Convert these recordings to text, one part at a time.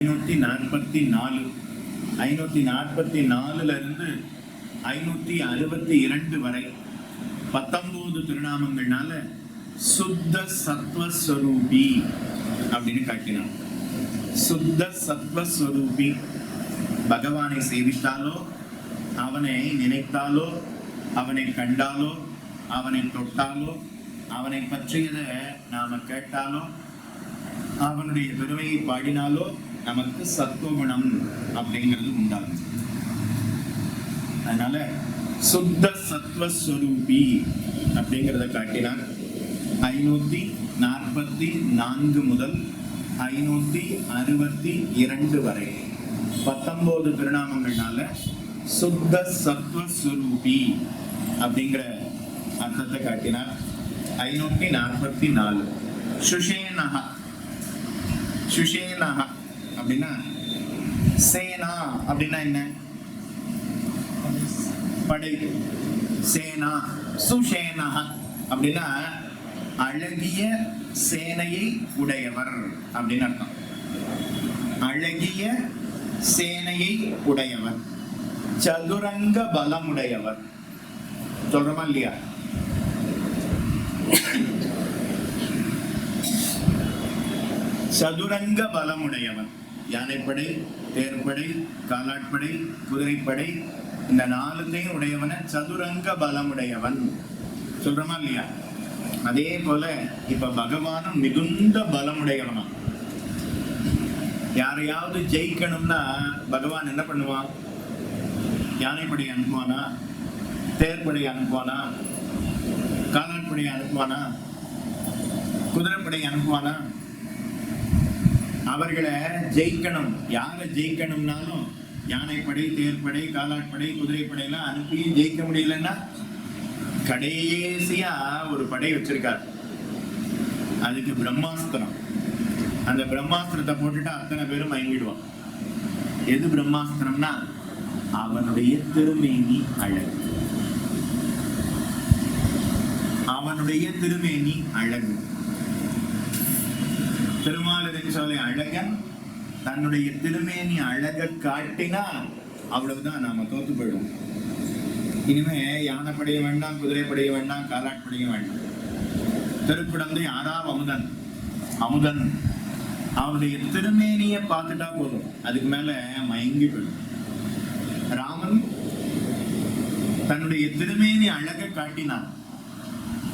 ஐநூற்றி நாற்பத்தி நாலு ஐநூற்றி நாற்பத்தி நாலுல இருந்து ஐநூற்றி அறுபத்தி இரண்டு வரை பத்தொன்பது திருநாமங்கள்னால சுத்த சத்வஸ்வரூபி அப்படின்னு காட்டினான் சுத்த சத்வஸ்வரூபி. பகவானை சேவித்தாலோ அவனை நினைத்தாலோ அவனை கண்டாலோ அவனை தொட்டாலோ அவனை பற்றியதை நாம கேட்டாலோ அவனுடைய பெருமையை பாடினாலோ நமக்கு சத்துவகுணம் அப்படிங்கிறது உண்டாகும் அதனால சுத்த சத்வஸ்வரூபி அப்படிங்கிறத காட்டினார் ஐநூத்தி நாற்பத்தி நான்கு முதல் ஐநூத்தி அறுபத்தி இரண்டு வரை பத்தொன்பது திருநாமங்கள்னால சுத்த சத்வஸ்வரூபி அப்படிங்கிற அர்த்தத்தை காட்டினார் ஐநூத்தி நாற்பத்தி நாலு. சுஷேனஹா. சுஷேனஹா. அப்படின்னா சேனா அப்படின்னா என்ன? படை. சேனா. சுசேனா அப்படின்னா அழகிய சேனையை உடையவர் அப்படின்னு அர்த்தம். அழகிய சேனையை உடையவர். சதுரங்க பலமுடையவர். சொல்றோமா இல்லையா? சதுரங்க பலமுடையவன் யானைப்படை தேர்ப்படை காலாட்படை குதிரைப்படை இந்த நாலுத்தையும் உடையவன சதுரங்க பலமுடையவன். சொல்றமா இல்லையா? அதே போல இப்ப பகவானும் மிகுந்த பலமுடையவனா. யாரையாவது ஜெயிக்கணும்னா பகவான் என்ன பண்ணுவான்? யானைப்படை அனுப்புவானா? தேர்ப்படை அனுப்புவானா? காலாட்படை அனுப்புவானா? குதிரைப்படை அனுப்புவானா? அவர்களை ஜெயிக்கணும். யாரை ஜெயிக்கணும்னாலும் யானைப்படை தேர்ப்படை காலாட்படை குதிரைப்படையெல்லாம் அனுப்பியும் ஜெயிக்க முடியலன்னா கடைசியா ஒரு படை வச்சிருக்கார். அதுக்கு பிரம்மாஸ்திரம். அந்த பிரம்மாஸ்திரத்தை போட்டுட்டு அத்தனை பேரும் மயங்கிடுவான் எது பிரம்மாஸ்திரம்னா அவனுடைய திருமேனி அழகு. அவனுடைய திருமேனி அழகு. திருமாலின் சோலை அழகன் தன்னுடைய திருமேனி அழக காட்டினா அவ்வளவுதான் நாம தோத்து போயிடும் இனிமே யானைப்படைய வேண்டாம் குதிரைப்படைய வேண்டாம் காலாட்படையும் வேண்டாம். திருக்குடந்தை ஆறாம் அமுதன். அமுதன் அவனுடைய திருமேனியை பார்த்துட்டா போதும். அதுக்கு மேல மயங்கி போயிடும். ராமன் தன்னுடைய திருமேனி அழக காட்டினான்.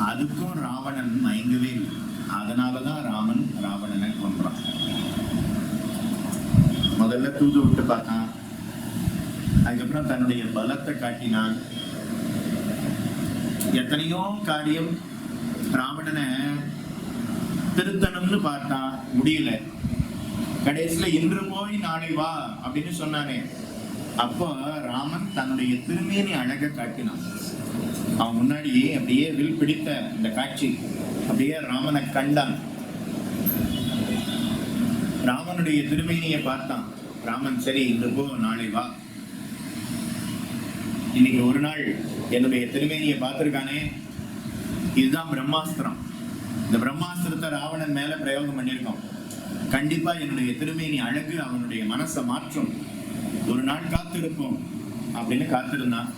அதுக்கும் ராவணன் மயங்கவே இல்லை. அதனாலதான் ராமன் ராவணனை கொன்றான். முதல்ல தூது விட்டு பார்த்தான். அதுக்கப்புறம் தன்னுடைய பலத்தை காட்டினான். எத்தனையோ காரியம் ராவணனை திருத்தணும்னு பார்த்தான் முடியல. கடைசியில இன்று போய் நாளை வா அப்படின்னு சொன்னானே. அப்போ ராமன் தன்னுடைய திருமேனி அழக காட்டினான். அவன் முன்னாடி அப்படியே வில் பிடித்த இந்த காட்சி. அப்படியே ராமனை கண்டான். ராமனுடைய திருமேனியை பார்த்தான். ராமன் சரி இன்று போ நாளை வா. இன்னைக்கு ஒரு நாள் என்னுடைய திருமேனியை பார்த்திருக்கானே? இதுதான் பிரம்மாஸ்திரம். இந்த பிரம்மாஸ்திரத்தை ராவணன் மேல பிரயோகம் பண்ணியிருக்கோம் கண்டிப்பா என்னுடைய திருமேனி அழகு அவனுடைய மனசை மாற்றும். ஒரு நாள் காத்திருப்போம் அப்படின்னு காத்திருந்தான்.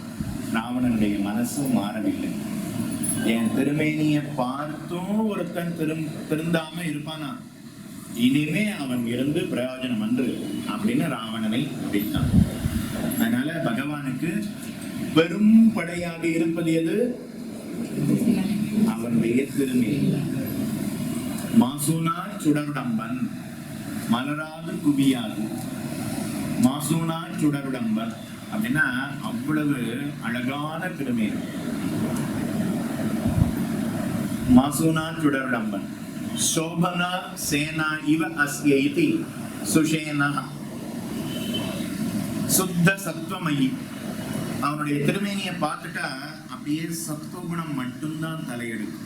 ராவணனுடைய மனசும் மாறவில்லை. என் திருமேனிய பார்த்தும் ஒருத்தன் திரும் திருந்தாம இருப்பானா? இனிமே அவன் இருந்து பிரயோஜனம் அன்று அப்படின்னு ராவணனை அடித்தான். அதனால பகவானுக்கு பெரும் படையாக இருப்பது எது? அவனுடைய திருமேனி மாசூனா சுடருடம்பன் மலராது குவியாது. மாசூனா சுடருடம்பன் அப்படின்னா அவ்வளவு அழகான திருமேனி மாசூனா சுடர்டம்பன் சோபனா சேனா இவ அஸ்ய இதி சுஷேனா சுத்த சத்வமயி அவனுடைய திருமேனியை பார்த்துட்டா அப்படியே சத்துவகுணம் மட்டும்தான் தலையெடுக்கும்.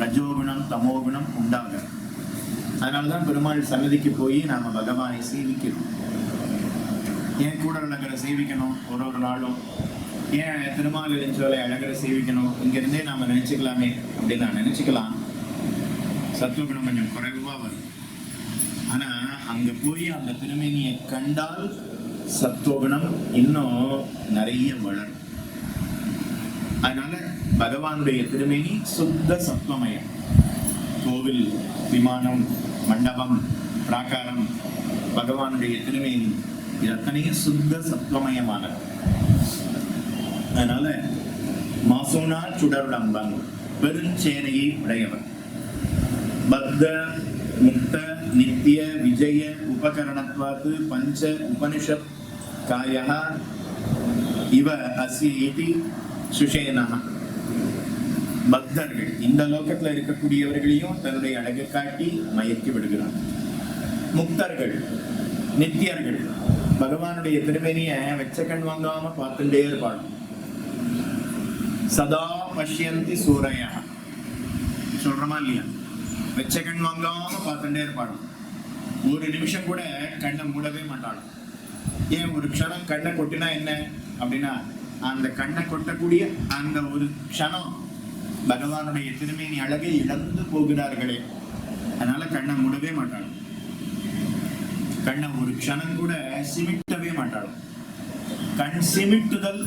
ரஜோகுணம் தமோகுணம் உண்டாக அதனாலதான் பெருமாள் சன்னதிக்கு போய் நாம பகவானை சேவிக்கிறோம் ஏன் கூட நகரை சேவிக்கணும் ஒரு ஒரு நாளும் ஏன் திருமால் எழுஞ்சோலை அழகரை சேவிக்கணும்? இங்கிருந்தே நாம நினைச்சுக்கலாமே. அப்படின்னு நான் நினைச்சுக்கலாம் சத்துவகுணம் கொஞ்சம் குறைவா வரும். ஆனா அங்க போய் அந்த திருமேனியை கண்டால் சத்துவகுணம் இன்னும் நிறைய வளரும். அதனால பகவானுடைய திருமேனி சுத்த சத்வமயம் கோவில் விமானம் மண்டபம் பிராகாரம் பகவானுடைய திருமேனி இது அத்தனையும் சுத்த சத்வமயமானது அதனால மாசோனா சுடருடம்பன் பெருஞ்சேனையை உடையவர் பத்த முக்த நித்திய விஜய உபகரணத்வாத்து பஞ்ச உபனிஷத் காயா இவ அசி இது சுஷேனः பக்தர்கள் இந்த லோகத்துல இருக்கக்கூடியவர்களையும் தன்னுடைய அழகை காட்டி மயக்கி விடுகிறார் முக்தர்கள் நித்தியர்கள் பகவானுடைய திருமேனிய வெச்ச கண் வாங்காம பார்த்துட்டே இருப்பாள் சதா பஷ்யந்தி சூரையா சொல்றமா இல்லையா வெச்ச கண் வாங்காம பார்த்துட்டே இருப்பாள் ஒரு நிமிஷம் கூட கண்ணை மூடவே மாட்டாள் ஏன் ஒரு க்ஷணம் கண்ணை கொட்டினா என்ன அப்படின்னா அந்த கண்ணை கொட்டக்கூடிய அந்த ஒரு க்ஷணம் பகவானுடைய திருமேனி அழகை இழந்து போகிறார்களே அதனால கண்ணை மூடவே மாட்டாள் கண்ணை ஒரு க்ஷணம் கூட சிமிட்டவே மாட்டாள் கண் சிமிட்டுதல்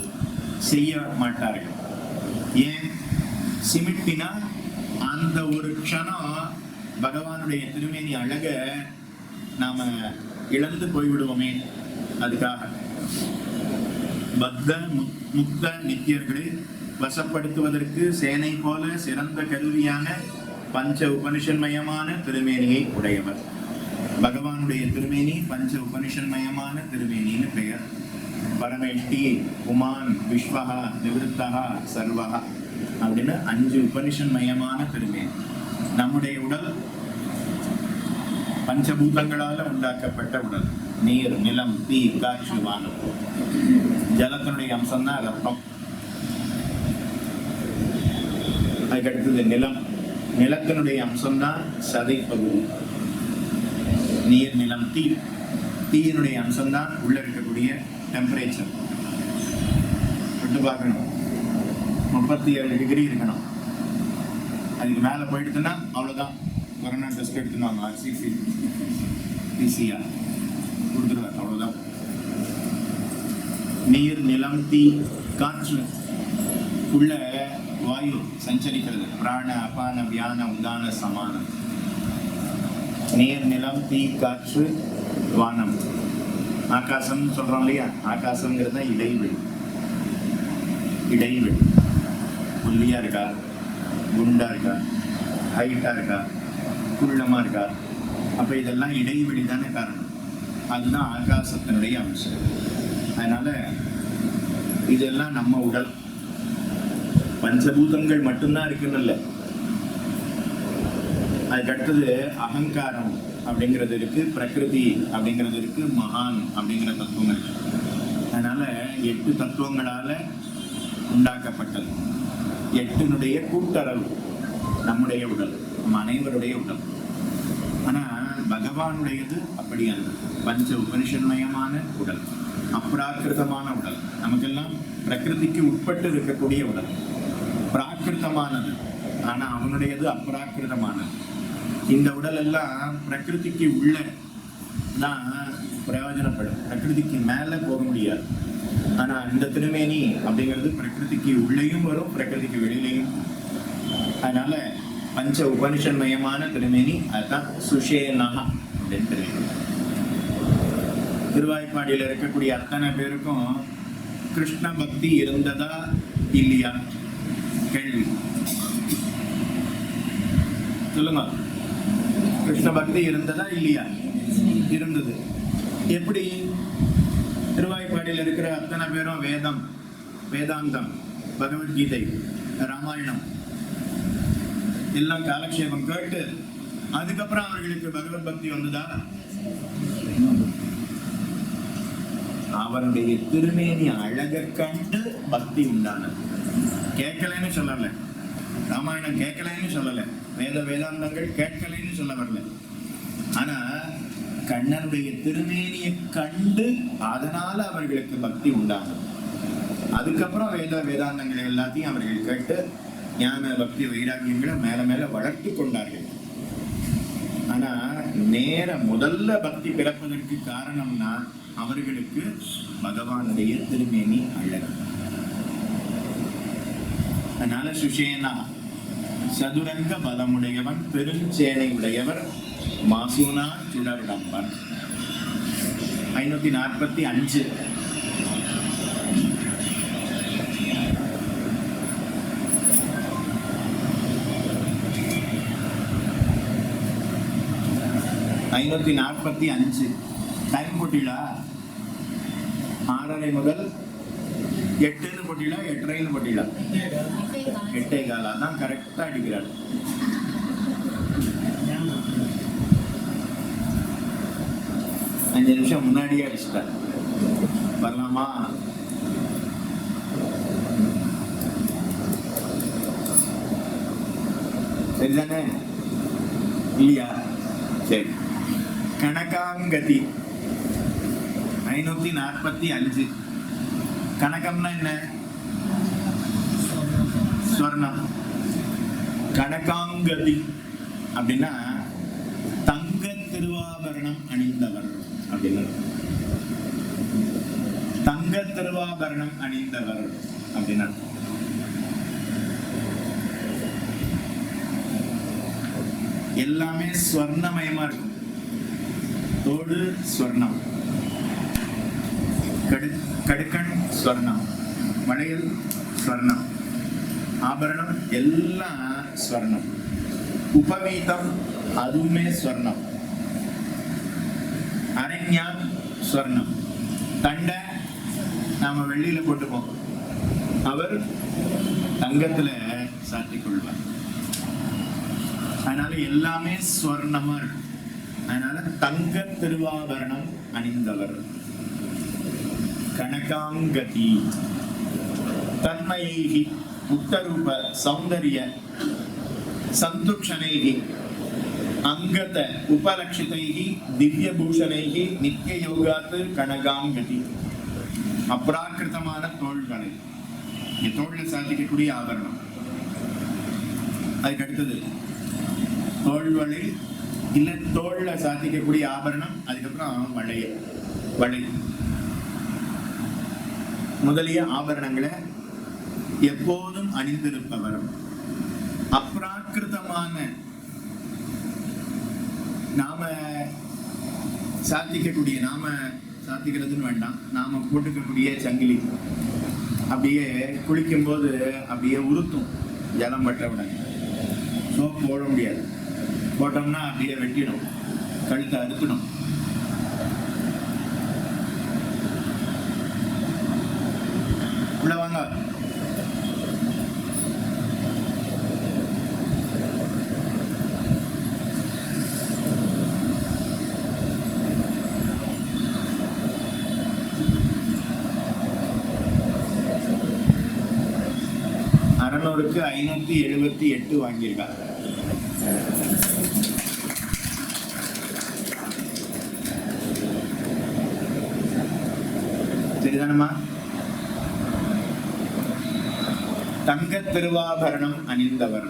செய்ய மாட்டார்கள் ஏன் சிமிட்டினா அந்த ஒரு க்ஷணம் பகவானுடைய திருமேனி அழக நாம இழந்து போய்விடுவோமே. அதுக்காக. பத்த முக்த நித்தியர்களை வசப்படுத்துவதற்கு சேனை போல சிறந்த கருவியான பஞ்ச உபனிஷன்மயமான திருமேனியை உடையவர். பகவானுடைய திருமேனி பஞ்ச உபனிஷன்மயமான திருமேனின்னு பெயர். பரமெட்டி உமான் விஸ்வஹா நிவிருத்தகா சர்வஹா அப்படின்னு அஞ்சு உபனிஷன்மயமான பெருமை. நம்முடைய உடல் பஞ்சபூதங்களால உண்டாக்கப்பட்ட உடல். நீர் நிலம் தீ காற்று வானம். ஜலத்தினுடைய அம்சம் தான் ரத்தம். அதுக்கடுத்தது நிலம். நிலத்தினுடைய அம்சம் தான் சதை பகுதி. நீர் நிலம் தீ. தீயினுடைய அம்சம் தான் உள்ள இருக்கக்கூடிய டெம்பரேச்சர் விட்டு பார்க்கணும். முப்பத்தி ஏழு டிகிரி இருக்கணும். அதுக்கு மேலே போயிடுதுன்னா அவ்வளோதான் கொரோனா டெஸ்ட் எடுத்துனாங்க ஆர்சிசி பிசிஆர் கொடுத்துருவாங்க அவ்வளோதான் நீர் நிலம் தீ காற்று. உள்ள வாயு சஞ்சரிக்கிறது. பிராண அபான வியான உதான சமானம். நீர் நிலம் தீ காற்று வானம். ஆகாசம் சொல்றோம் இல்லையா? ஆகாசம்ங்கிறது தான் இடைவெளி. இடைவெளி. புள்ளியாக இருக்கா? குண்டா இருக்கா? ஹைட்டா இருக்கா? குள்ளமா இருக்கா? அப்ப இதெல்லாம் இடைவெளி தானே காரணம். அதுதான் ஆகாசத்தினுடைய அம்சம். அதனால இதெல்லாம் நம்ம உடல். பஞ்சபூதங்கள் மட்டும்தான் இருக்குன்னு இல்லை. அதுக்கடுத்தது அகங்காரம். அப்படிங்கிறது இருக்கு. பிரகிருதி அப்படிங்கிறது இருக்கு. மகான் அப்படிங்கிற தத்துவம் இருக்குது அதனால எட்டு தத்துவங்களால உண்டாக்கப்பட்டது. எட்டினுடைய கூட்டளவு நம்முடைய உடல் நம்ம அனைவருடைய உடல். ஆனால் பகவானுடையது அப்படி அல்ல பஞ்ச உபனிஷன்மயமான உடல் அப்ராக்கிருதமான உடல். நமக்கெல்லாம் பிரகிருதிக்கு உட்பட்டு இருக்கக்கூடிய உடல். பிராகிருதமானது. ஆனால் அவனுடையது அப்ராக்கிருதமானது இந்த உடல் எல்லாம் பிரகிருதிக்கு உள்ள தான் பிரயோஜனப்படும். பிரகிருதிக்கு மேலே போக முடியாது. ஆனால் இந்த திருமேனி அப்படிங்கிறது பிரகிருதிக்கு உள்ளேயும் வரும் பிரகிருதிக்கு வெளியிலையும். அதனால பஞ்ச உபனிஷன்மயமான திருமேனி அதுதான் சுஷேனகா அப்படின்னு தெரியும் திருவாய்ப்பாடியில் இருக்கக்கூடிய அத்தனை பேருக்கும் கிருஷ்ண பக்தி இருந்ததா இல்லையா? கேள்வி. சொல்லுங்க. கிருஷ்ண பக்தி இருந்ததா இல்லையா? இருந்தது. எப்படி? திருவாய்ப்பாடியில் இருக்கிற அத்தனை பேரும் வேதம் வேதாந்தம் பகவத்கீதை ராமாயணம் எல்லாம் காலக்ஷேபம் கேட்டு அதுக்கப்புறம் அவர்களுக்கு பகவத் பக்தி வந்ததா? அவருடைய திருமேனி அழக கண்டு பக்தி உண்டானது. கேட்கலைன்னு சொல்லலை. ராமாயணம் கேட்கலைன்னு சொல்லலை. வேத வேதாந்தங்கள் கேட்கலைன்னு சொல்ல வரல. ஆனா கண்ணனுடைய திருமேனியை கண்டு அதனால அவர்களுக்கு பக்தி உண்டாகும் அதுக்கப்புறம் வேத வேதாந்தங்களை எல்லாத்தையும் அவர்கள் கேட்டு ஞான பக்தி வைராகியங்களை மேல மேல வளர்த்து கொண்டார்கள். ஆனா நேர முதல்ல பக்தி பிறப்பதற்கு காரணம்னா அவர்களுக்கு பகவானுடைய திருமேனி அழகு அதனால சுஷேனா சதுரங்க பலமுடையவன் பெருஞ்சேனை உடையவர் மாசூனா சுடர்டம்பன். ஐநூத்தி நாற்பத்தி அஞ்சு. ஐநூத்தி நாற்பத்தி அஞ்சு. டைம் போட்டிடா ஆறரை முதல் எட்டுன்னு போட்டிலா எட்டரைன்னு போட்டிலா எட்டே கால் அதான் கரெக்டா அடிக்கிறாள் அஞ்சு நிமிஷம் முன்னாடியே அடிச்சிட்டார். வரலாமா? சரிதானே? இல்லையா? சரி. கணக்காங்கதி ஐநூத்தி நாற்பத்தி அஞ்சு. கணக்கம்னா என்ன? ஸ்வர்ணம் கடகாங்கதி அப்படின்னா தங்க திருவாபரணம் அணிந்தவர் அப்படின்னு தங்க திருவாபரணம் அணிந்தவர் அப்படின்னு எல்லாமே ஸ்வர்ணமயமா இருக்கும். தோடு ஸ்வர்ணம். கடு கடுக்கண் ஸ்வர்ணம். மழையில் ஸ்வர்ணம். ஆபரணம் எல்லாம் ஸ்வர்ணம். உபவீதம் அதுவுமே ஸ்வர்ணம். அரண்யா ஸ்வர்ணம். தண்டை நாம வெள்ளியில போட்டுப்போம். அவர் தங்கத்துல சாத்திக் கொள்வார். அதனால எல்லாமே ஸ்வர்ணமா இருக்கும் அதனால தங்க திருவாபரணம் அணிந்தவர். கனகாங்கதி. தன்மயைகி உத்தரூப சௌந்தரிய சந்துக்ஷணைகி அங்கத உபலட்சிதைகி திவ்யபூஷணைகி நித்திய யோகாத்து கனகாங்கதி. அப்ராக்கிருதமான தோள்களை. இங்க தோல்ல சாதிக்கக்கூடிய ஆபரணம். அதுக்கு அடுத்தது தோல்வளை இல்ல தோல்ல சாத்திக்கக்கூடிய ஆபரணம் அதுக்கப்புறம் வளைய. வளை. முதலிய ஆபரணங்களை எப்போதும் அணிந்திருப்பவர். அப்ராக்கிருதமான நாம சாத்திக்கக்கூடிய நாம சாத்திக்கிறதுன்னு வேண்டாம். நாம போட்டுக்கக்கூடிய சங்கிலி. அப்படியே குளிக்கும் போது அப்படியே உறுத்தும் ஜலம் பட்டவுடன். சோப் போட முடியாது. போட்டோம்னா அப்படியே வெட்டிடும். கழுத்தை அறுக்கணும். உள்ள வாங்க. அறநூறுக்கு ஐநூத்தி எழுபத்தி எட்டு வாங்கியிருக்கா சரிதானம்மா? தங்க திருவாபரணம் அணிந்தவர்.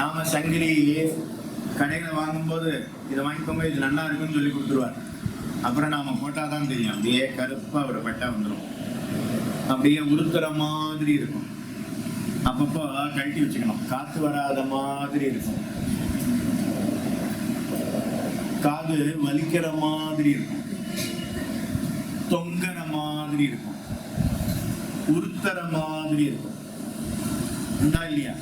நாம சங்கிலியே கடையில வாங்கும்போது இதை வாங்கிக்கோங்க இது நல்லா இருக்குன்னு சொல்லி கொடுத்துருவார். அப்புறம் நாம போட்டாதான் தெரியும். அப்படியே கருப்பா ஒரு பட்டா வந்துடும் அப்படியே உருத்துற மாதிரி இருக்கும். அப்பப்போ கழட்டி வச்சுக்கணும். காத்து வராத மாதிரி இருக்கும். காது வலிக்கிற மாதிரி இருக்கும். தொங்குற மாதிரி இருக்கும். உருத்தர மாதிரி இருக்கும். இல்லையா?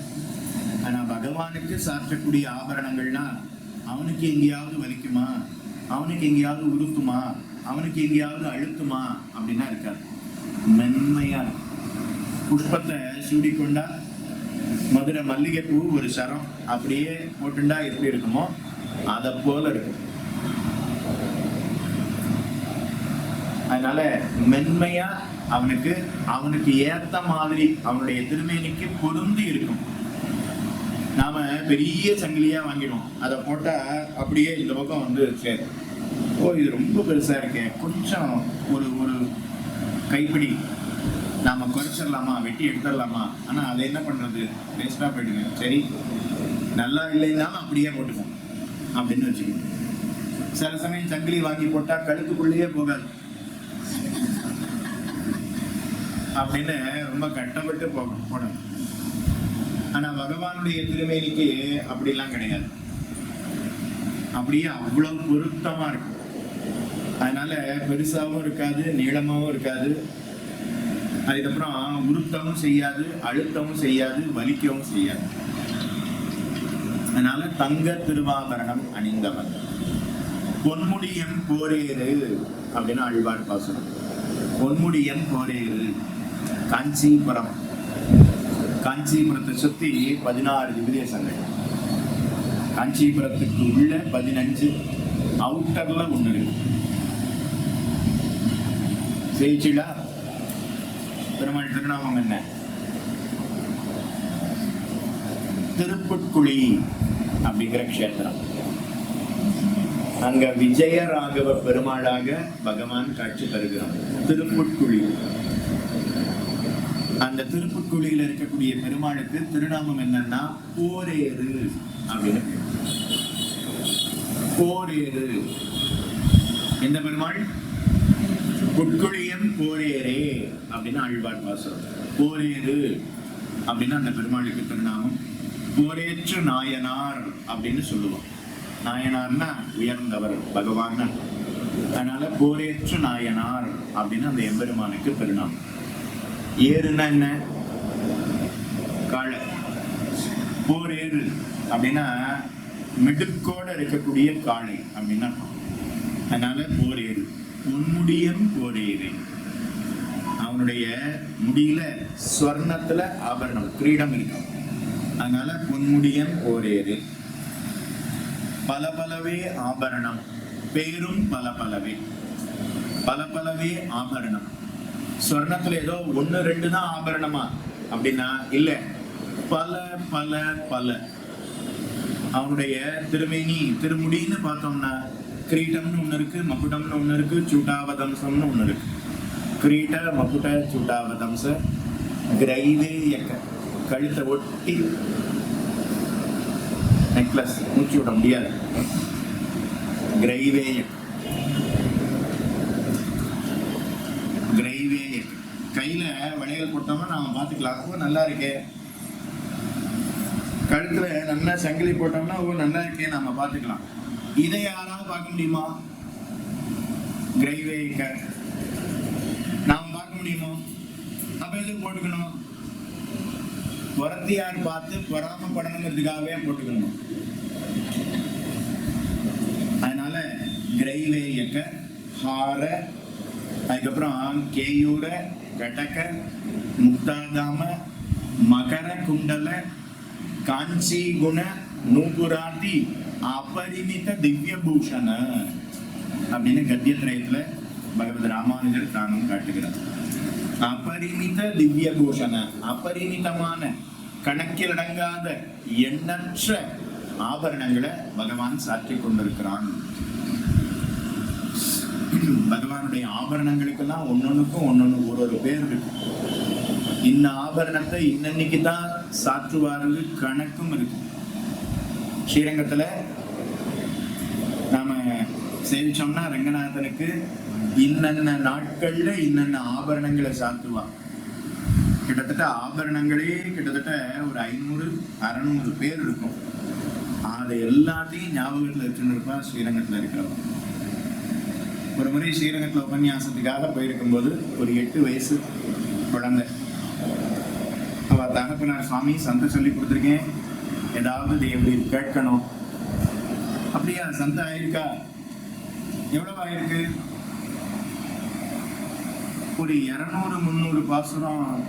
ஆனா பகவானுக்கு சாற்றக்கூடிய ஆபரணங்கள்னா அவனுக்கு எங்கேயாவது வலிக்குமா? அவனுக்கு எங்கேயாவது உருக்குமா? அவனுக்கு எங்கேயாவது அழுத்துமா? அப்படின்னா இருக்காது. மென்மையா புஷ்பத்தை சூடிக்கொண்டா மதுரை மல்லிகைப்பூ ஒரு சரம் அப்படியே போட்டுண்டா எப்படி இருக்குமோ அதை போல இருக்கும். அதனால மென்மையா அவனுக்கு அவனுக்கு ஏத்த மாதிரி அவனுடைய திருமேனிக்கு பொருந்து இருக்கும். நாம பெரிய சங்கிலியா வாங்கிடுவோம். அதை போட்டா அப்படியே இந்த பக்கம் வந்து சேரும். ஓ இது ரொம்ப பெருசா இருக்கே. கொஞ்சம் ஒரு ஒரு கைப்பிடி. நாம குறைச்சிடலாமா? வெட்டி எடுத்துடலாமா? ஆனா அதை என்ன பண்றது? வேஸ்டா போயிடுங்க சரி. நல்லா இல்லைன்னாலும் அப்படியே போட்டுக்கோங்க அப்படின்னு வச்சுக்கோங்க சில சமயம் சங்கிலி வாங்கி போட்டா கழுத்துக்குள்ளேயே போகாது. அப்படின்னு ரொம்ப கட்டப்பட்டு போகணும் போடணும். ஆனா பகவானுடைய திருமேனிக்கு அப்படிலாம் கிடையாது. அப்படியே அவ்வளவு பொருத்தமா இருக்கும். அதனால பெருசாகவும் இருக்காது நீளமாகவும் இருக்காது. அதுக்கப்புறம் உருத்தமும் செய்யாது அழுத்தமும் செய்யாது வலிக்கவும் செய்யாது. அதனால தங்க திருவாபரணம் அணிந்தவன். பொன்முடியம் போரேறு அப்படின்னு அழ்வார் பாசனம் பொன்முடியம் போரேறு. காஞ்சிபுரம். காஞ்சிபுரத்தை சுத்தி பதினாறு திவ்யதேசங்கள் காஞ்சிபுரத்துக்கு உள்ள பதினஞ்சு அவுட்டர்ல ஒன்று இருக்கு. ஜெயிச்சிடா பெருமாள் திருநாமம் என்ன? திருப்புட்குழி அப்படிங்கிற க்ஷேத்திரம் அங்க விஜயராகவ பெருமாளாக பகவான் காட்சி தருகிறான் திருப்புட்குழி. அந்த திருப்புட்குழியில் இருக்கக்கூடிய பெருமாளுக்கு திருநாமம் என்னன்னா போரேறு அப்படின்னு போரேறு எந்த பெருமாள்? புட்குழி. புட்குழியம் போரியரே அப்படின்னு ஆழ்வார் பாசுரம் போரியரு அப்படின்னு அந்த பெருமாளுக்கு திருநாமம். போரேற்று நாயனார் அப்படின்னு சொல்லுவோம். நாயனார்னா உயர்ந்தவர் பகவான் அதனால போரேற்று நாயனார் அப்படின்னு அந்த எம்பெருமானுக்கு பெருநாமம். ஏறுனா என்ன? காளை. போரேறு அப்படின்னா மிடுக்கோட இருக்கக்கூடிய காளை அப்படின்னா அதனால போரேறு உன்முடியம் போரேறு அவனுடைய முடியில ஸ்வர்ணத்துல ஆபரணம் கிரீடம் இருக்கும். அதனால பொன்முடியம் ஓரேறு பல பலவே ஆபரணம். பேரும் பல பலவே. பல பலவே ஆபரணம். ஸ்வர்ணத்துல ஏதோ ஒன்று ரெண்டு தான் ஆபரணமா? அப்படின்னா இல்ல. பல பல பல. அவனுடைய திருமேனி திருமுடின்னு பார்த்தோம்னா கிரீட்டம்னு ஒன்று இருக்கு மகுடம்னு ஒன்று இருக்கு சூட்டாவதம்சம்னு ஒன்று இருக்கு. கிரீட மகுட சூட்டாவதம்ச கிரைவேயக்க கழுத்தை ஒட்டி. நெக்லஸ் மூச்சு விட முடியாது. கிரைவேயக் கிரைவேயக் கையில் வளையல் போட்டோம்னா நாம் பார்த்துக்கலாம். ஓ நல்லா இருக்கே. கழுத்தில் நல்லா சங்கிலி போட்டோம்னா ஓ நல்லா இருக்கே நாம் பார்த்துக்கலாம். இதை யாராவது பார்க்க முடியுமா? கிரைவேயக்க முடியுமோ? அப்ப எதுக்கு போட்டுக்கணும்? வரத்தியார் பார்த்து பொறாமப்படணுங்கிறதுக்காகவே போட்டுக்கணும்? அதனால கிரைவேயக்க ஹார அதுக்கப்புறம் கேயூர கடக முக்தாதாம மகர குண்டல காஞ்சி குண நூபுராதி அபரிமித திவ்ய பூஷண அப்படின்னு கத்தியத்திரயத்துல பகவத் ராமானுஜர் தானும் காட்டுகிறார். அபரிமித திவ்ய பூஷண அபரிமிதமான கணக்கிலடங்காத எண்ணற்ற ஆபரணங்களை பகவான் சாற்றிக் கொண்டிருக்கிறான். பகவானுடைய ஆபரணங்களுக்கெல்லாம் ஒன்னொன்னுக்கும் ஒன்னொன்னு ஒரு ஒரு பேர் இருக்கு. இந்த ஆபரணத்தை இன்னன்னைக்கு தான் சாற்றுவார்கள் கணக்கும் இருக்கு. ஸ்ரீரங்கத்துல நாம சேவிச்சோம்னா ரங்கநாதனுக்கு இன்னென்ன நாட்கள்ல இன்னென்ன ஆபரணங்களை சாத்துவான்? கிட்டத்தட்ட ஆபரணங்களே கிட்டத்தட்ட ஒரு ஐநூறு அறநூறு பேர் இருக்கும். அதை எல்லாத்தையும் ஞாபகத்துல வச்சுன்னு இருப்பா ஸ்ரீரங்கத்துல இருக்கிறவன். ஒரு முறை ஸ்ரீரங்கத்துல உபன்யாசத்துக்காக போயிருக்கும்போது ஒரு எட்டு வயசு குழந்தை. அவ தகப்பனார் சுவாமி சந்தை சொல்லி கொடுத்துருக்கேன். ஏதாவது எப்படி கேட்கணும். அப்படியா சந்தை ஆயிருக்கா? எவ்வளவு ஆயிருக்கு ஒரு இரநூறு முந்நூறு பாசுரம்.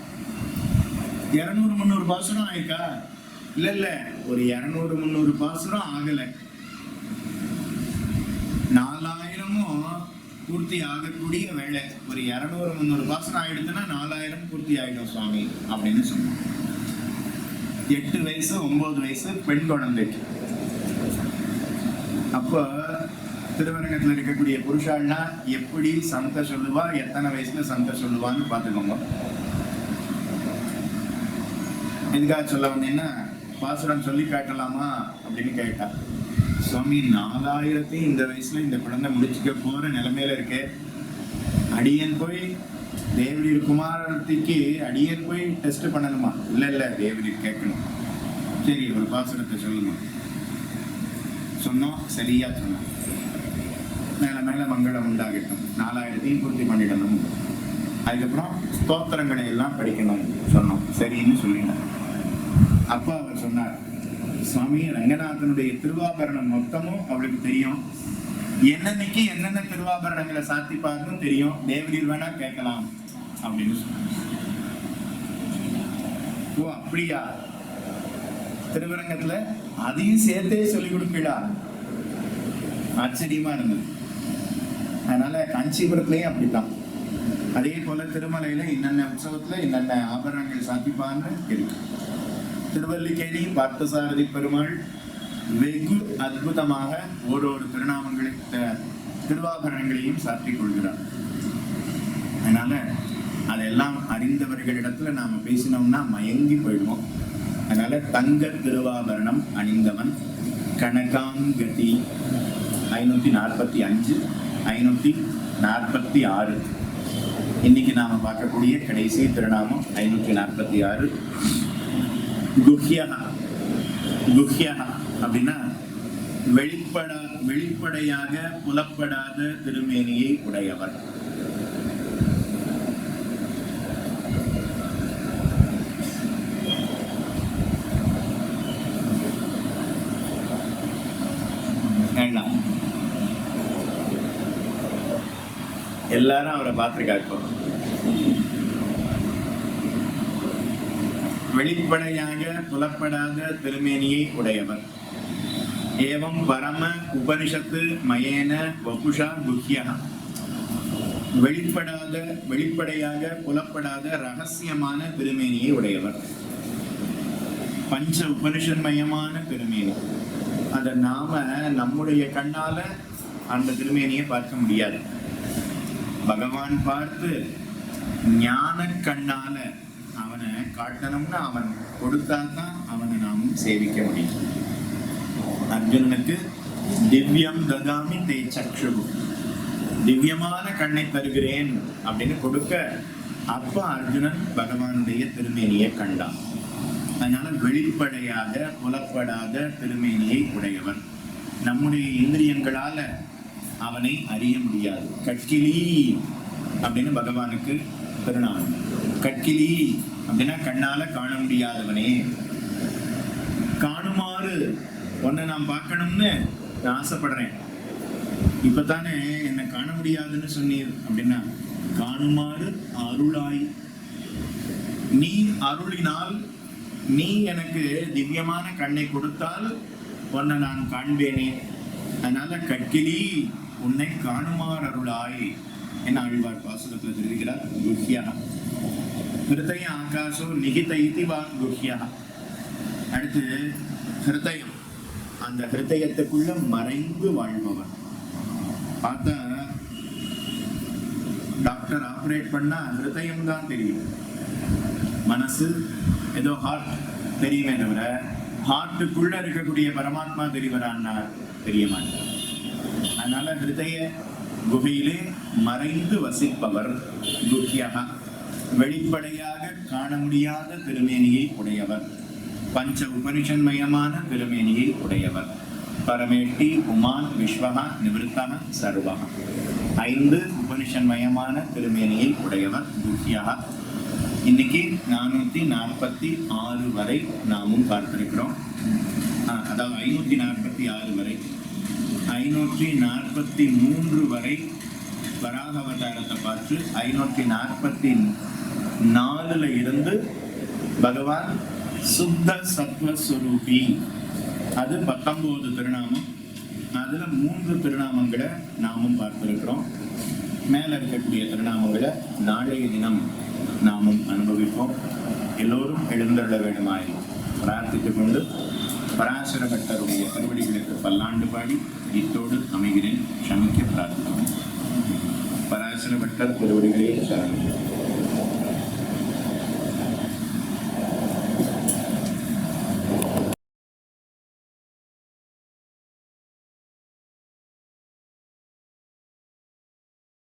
இரநூறு முந்நூறு பாசுரம் ஆயிருக்கா? இல்ல இல்ல. ஒரு இரநூறு முந்நூறு பாசுரம் ஆகல. நாலாயிரமும் பூர்த்தி ஆகக்கூடிய வேலை ஒரு இரநூறு முந்நூறு பாசனம் ஆயிடுச்சுன்னா நாலாயிரம் பூர்த்தி ஆயிடும் சுவாமி அப்படின்னு சொன்னோம் எட்டு வயசு ஒன்பது வயசு பெண் குழந்தைக்கு. அப்போ திருவரங்கத்தில் இருக்கக்கூடிய புருஷாள்னா எப்படி சந்த சொல்லுவா? எத்தனை வயசுல சந்த சொல்லுவான்னு பார்த்துக்கோங்க. எதுக்காக சொல்ல வந்தீங்கன்னா பாசுரம் சொல்லி காட்டலாமா அப்படின்னு கேட்டா சுவாமி நாலாயிரத்தி இந்த வயசுல இந்த குழந்தை முடிச்சுக்க போற நிலைமையில இருக்கு. அடியன் போய் தேவடி குமாரத்திக்கு அடியன் போய் டெஸ்ட் பண்ணணுமா? இல்ல இல்ல தேவடி கேட்கணும். சரி ஒரு பாசுரத்தை சொல்லுங்க. சொன்னோம் சரியா சொன்னோம். மேல மேல மங்களம் உண்டாகட்டும். நாலாயிரத்தையும் பூர்த்தி பண்ணிடணும் அதுக்கப்புறம் ஸ்தோத்திரங்களை எல்லாம் படிக்கணும் சொன்னோம். சரின்னு சொல்லினார் அப்பா அவர் சொன்னார் சுவாமி ரங்கநாதனுடைய திருவாபரணம் மொத்தமும் அவளுக்கு தெரியும். என்னன்னைக்கு என்னென்ன திருவாபரணங்களை சாத்திப்பாருன்னு தெரியும். தேவரீர் வேணா கேட்கலாம். அப்படின்னு சொன்னார். ஓ அப்படியா? திருவரங்கத்துல அதையும் சேர்த்தே சொல்லி கொடுப்பீடா ஆச்சரியமா இருந்தது. அதனால காஞ்சிபுரத்துலயும் அப்படித்தான். அதே போல திருமலையில என்னென்ன உற்சவத்துல என்னென்ன ஆபரணங்கள் சாத்திப்பான்னு இருக்கு. திருவல்லிக்கேணி பார்த்தசாரதி பெருமாள் வெகு அற்புதமாக ஓரொரு திருநாமங்களை திருவாபரணங்களையும் சாத்திக் கொள்கிறார். அதனால அதெல்லாம் அறிந்தவர்களிடத்துல நாம பேசினோம்னா மயங்கி போயிடுவோம். அதனால தங்க திருவாபரணம் அணிந்தவன் கனகாங்கதி ஐநூத்தி நாற்பத்தி அஞ்சு. ஐநூத்தி நாற்பத்தி ஆறு. இன்னைக்கு நாம பார்க்கக்கூடிய கடைசி திருநாமம் ஐநூத்தி நாற்பத்தி ஆறு. குஹ்யனா குஹ்யனா அப்படின்னா வெளிப்படா வெளிப்படையாக புலப்படாத திருமேனியை உடையவர் வேண்டாம் எல்லாரும் அவரை பார்த்துருக்கா இப்போ வெளிப்படையாக புலப்படாத திருமேனியை உடையவர். ஏவம் பரம உபனிஷத்து மயேன வகுஷா குஹ்யா. வெளிப்படாத வெளிப்படையாக புலப்படாத ரகசியமான திருமேனியை உடையவர். பஞ்ச உபனிஷன்மயமான திருமேனி அதை நாம நம்முடைய கண்ணால அந்த திருமேனியை பார்க்க முடியாது. பகவான் பார்த்து ஞான கண்ணால அவனை காட்டணும்னு அவன் கொடுத்தால்தான் அவனை நாமும் சேவிக்க முடியும். அர்ஜுனனுக்கு திவ்யம் ததாமி தே சக்ஷு திவ்யமான கண்ணை தருகிறேன் அப்படின்னு கொடுக்க அப்ப அர்ஜுனன் பகவானுடைய திருமேனியை கண்டான். அதனால வெளிப்படையாக புலப்படாத திருமேனியை உடையவன். நம்முடைய இந்திரியங்களால அவனை அறிய முடியாது. கட்கிலி அப்படின்னு பகவானுக்கு திருநாமம். கட்கிலி அப்படின்னா கண்ணால காண முடியாதவனே. காணுமாறு உன்னை நான் பார்க்கணும்னு நான் ஆசைப்படுறேன். இப்பதானே என்னை காண முடியாதுன்னு சொன்னீர் அப்படின்னா காணுமாறு அருளாய். நீ அருளினால் நீ எனக்கு திவ்யமான கண்ணை கொடுத்தால் உன்னை நான் காண்பேனே. அதனால கட்கிலி உன்னை காணுமார் அருளாய் என் ஆழ்வார் பாசுரத்தில் தெரிவிக்கிறார் குஹ்யா ஹிருதய ஆகாசோ நிகித இதிவா குஹ்யா அடுத்து ஹிருதயம். அந்த ஹிருதயத்துக்குள்ள மறைந்து வாழ்பவன் பார்த்தா டாக்டர் ஆப்ரேட் பண்ணா ஹிருதயம் தான் தெரியும். மனசு ஏதோ ஹார்ட் தெரியுமே தவிர ஹார்ட்டுக்குள்ள இருக்கக்கூடிய பரமாத்மா தெரிவரான்னா தெரிய மாட்டார் அதனால ஹிருதய குகையிலே மறைந்து வசிப்பவர் குஹ்யகா வெளிப்படையாக காண முடியாத திருமேனியை உடையவர். பஞ்ச உபனிஷன்மயமான திருமேனியை உடையவர். பரமேட்டி உமான் விஸ்வகா நிவృத்தக சர்வக ஐந்து உபனிஷன்மயமான திருமேனியை உடையவர் குஹ்யகா இன்னைக்கு நானூத்தி நாற்பத்தி ஆறு வரை நாமும் பார்த்திருக்கிறோம். அதாவது ஐநூத்தி நாற்பத்தி ஆறு வரை. ஐநூற்றி நாற்பத்தி மூன்று வரை வராக அவதாரத்தை பார்த்து ஐநூற்றி நாற்பத்தி நாலுல இருந்து பகவான் சுத்த சத்வஸ்வரூபி. அது பத்தொன்பது திருநாமம். அதுல மூன்று திருநாமங்களை நாமும் பார்த்திருக்கிறோம். மேல இருக்கக்கூடிய திருநாமங்களை நாளைய தினம் நாமும் அனுபவிப்போம். எல்லோரும் எழுந்தருள வேண்டுமாய் பிரார்த்தித்துக் கொண்டு பராசர பட்டருடைய திருவடிகளுக்கு பல்லாண்டு பாடி இத்தோடு அமைகிறேன். க்ஷமிக்க பிரார்த்தனை. பராசர பட்டர் திருவடிகளே சரணம்